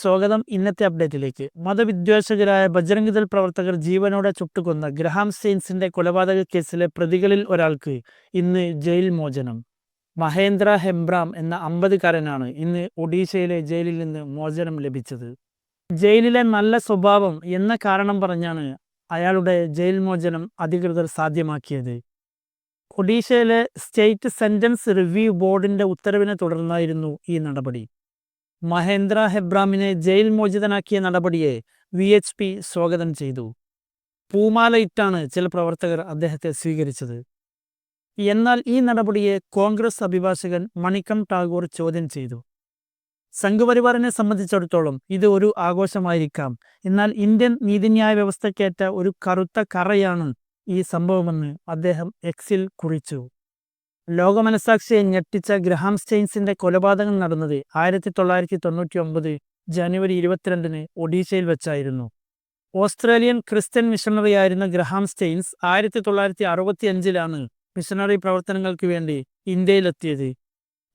സ്വാഗതം. ഇന്നത്തെ അപ്ഡേറ്റിലേക്ക്. മതവിദ്വേഷകരായ ബജറംഗ് ദൾ പ്രവർത്തകർ ജീവനോടെ ചുട്ടുകൊന്ന ഗ്രഹാം സെയിൻസിന്റെ കൊലപാതക കേസിലെ പ്രതികളിൽ ഒരാൾക്ക് ഇന്ന് ജയിൽ മോചനം. മഹേന്ദ്ര ഹെംബ്രാം എന്ന അമ്പതുകാരനാണ് ഇന്ന് ഒഡീഷയിലെ ജയിലിൽ നിന്ന് മോചനം ലഭിച്ചത്. ജയിലിലെ നല്ല സ്വഭാവം എന്ന കാരണം പറഞ്ഞാണ് അയാളുടെ ജയിൽ മോചനം അധികൃതർ സാധ്യമാക്കിയത്. ഒഡീഷയിലെ സ്റ്റേറ്റ് സെന്റൻസ് റിവ്യൂ ബോർഡിന്റെ ഉത്തരവിനെ തുടർന്നായിരുന്നു ഈ നടപടി. മഹേന്ദ്ര ഹെബ്രാമിനെ ജയിൽ മോചിതനാക്കിയ നടപടിയെ വി എച്ച് പി സ്വാഗതം ചെയ്തു. പൂമാലയിട്ടാണ് ചില പ്രവർത്തകർ അദ്ദേഹത്തെ സ്വീകരിച്ചത്. എന്നാൽ ഈ നടപടിയെ കോൺഗ്രസ് അഭിഭാഷകൻ മണിക്കം ടാഗോർ ചോദ്യം ചെയ്തു. സംഘപരിവാറിനെ സംബന്ധിച്ചിടത്തോളം ഇത് ഒരു ആഘോഷമായിരിക്കാം. എന്നാൽ ഇന്ത്യൻ നീതിന്യായ വ്യവസ്ഥയ്ക്കേറ്റ ഒരു കറുത്ത കറയാണ് ഈ സംഭവമെന്ന് അദ്ദേഹം എക്സിൽ കുറിച്ചു. ലോകമനസാക്ഷിയെ ഞെട്ടിച്ച ഗ്രഹാം സ്റ്റെയിൻസിന്റെ കൊലപാതകം നടന്നത് ആയിരത്തി തൊള്ളായിരത്തി തൊണ്ണൂറ്റി ഒമ്പത് ജനുവരി ഇരുപത്തിരണ്ടിന് ഒഡീഷയിൽ വെച്ചായിരുന്നു. ഓസ്ട്രേലിയൻ ക്രിസ്ത്യൻ മിഷണറിയായിരുന്ന ഗ്രഹാം സ്റ്റെയിൻസ് ആയിരത്തി തൊള്ളായിരത്തി അറുപത്തി അഞ്ചിലാണ് മിഷണറി പ്രവർത്തനങ്ങൾക്ക് വേണ്ടി ഇന്ത്യയിലെത്തിയത്.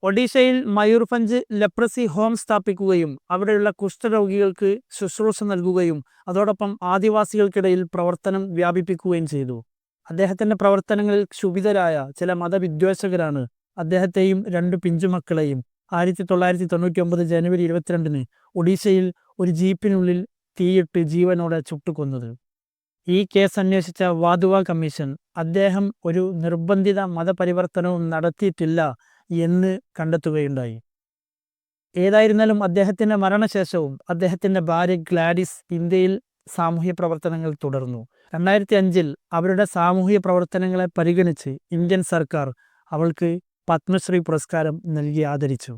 ഒഡീഷയിൽ മയൂർഭഞ്ച് ലെപ്രസി ഹോം സ്ഥാപിക്കുകയും അവിടെയുള്ള കുഷ്ഠരോഗികൾക്ക് ശുശ്രൂഷ നൽകുകയും അതോടൊപ്പം ആദിവാസികൾക്കിടയിൽ പ്രവർത്തനം വ്യാപിപ്പിക്കുകയും ചെയ്തു. അദ്ദേഹത്തിന്റെ പ്രവർത്തനങ്ങളിൽ ക്ഷുഭിതരായ ചില മതവിദ്വേഷകരാണ് അദ്ദേഹത്തെയും രണ്ട് പിഞ്ചുമക്കളെയും ആയിരത്തി തൊള്ളായിരത്തി തൊണ്ണൂറ്റി ഒമ്പത് ജനുവരി ഇരുപത്തിരണ്ടിന് ഒഡീഷയിൽ ഒരു ജീപ്പിനുള്ളിൽ തീയിട്ട് ജീവനോടെ ചുട്ടുകൊന്നത്. ഈ കേസ് അന്വേഷിച്ച വാദുവ കമ്മീഷൻ അദ്ദേഹം ഒരു നിർബന്ധിത മതപരിവർത്തനവും നടത്തിയിട്ടില്ല എന്ന് കണ്ടെത്തുകയുണ്ടായി. ഏതായിരുന്നാലും അദ്ദേഹത്തിന്റെ മരണശേഷവും അദ്ദേഹത്തിന്റെ ഭാര്യ ഗ്ലാഡിസ് ഇന്ത്യയിൽ സാമൂഹ്യ പ്രവർത്തനങ്ങൾ തുടർന്നു. രണ്ടായിരത്തി അഞ്ചിൽ അവരുടെ സാമൂഹ്യ പ്രവർത്തനങ്ങളെ പരിഗണിച്ച് ഇന്ത്യൻ സർക്കാർ അവൾക്ക് പത്മശ്രീ പുരസ്കാരം നൽകി ആദരിച്ചു.